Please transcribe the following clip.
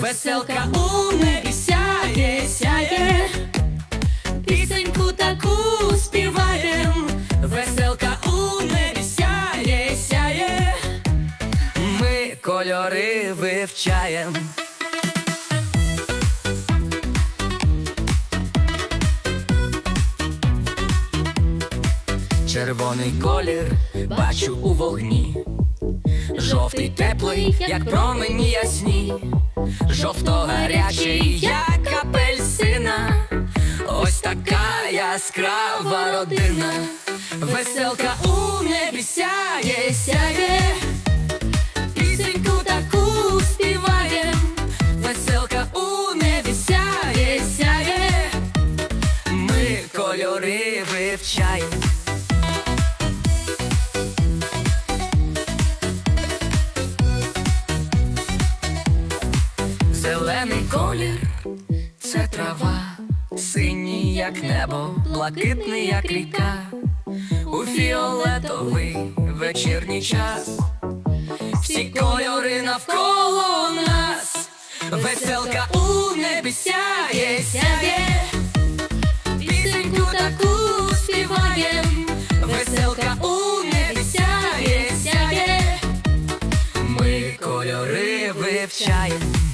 Веселка у небі сяє, сяє, пісеньку таку співаєм, веселка у небі сяє, сяє, ми кольори вивчаєм. Червоний колір бачу у вогні, жовтий теплий, як промені ясні, жовто гарячий, як апельсина, ось така яскрава родина, веселка у небі сяє, сяє, пісеньку таку співаєм, веселка у небі сяє, сяє, ми кольори вивчаємо. зелений колір, це трава, синій, як небо, блакитний, як ріка, у фіолетовий вечірній час, всі кольори навколо нас, веселка у небі сяє, сяє, пісеньку таку співає, веселка у небі сяє, сяє, ми кольори вивчаємо.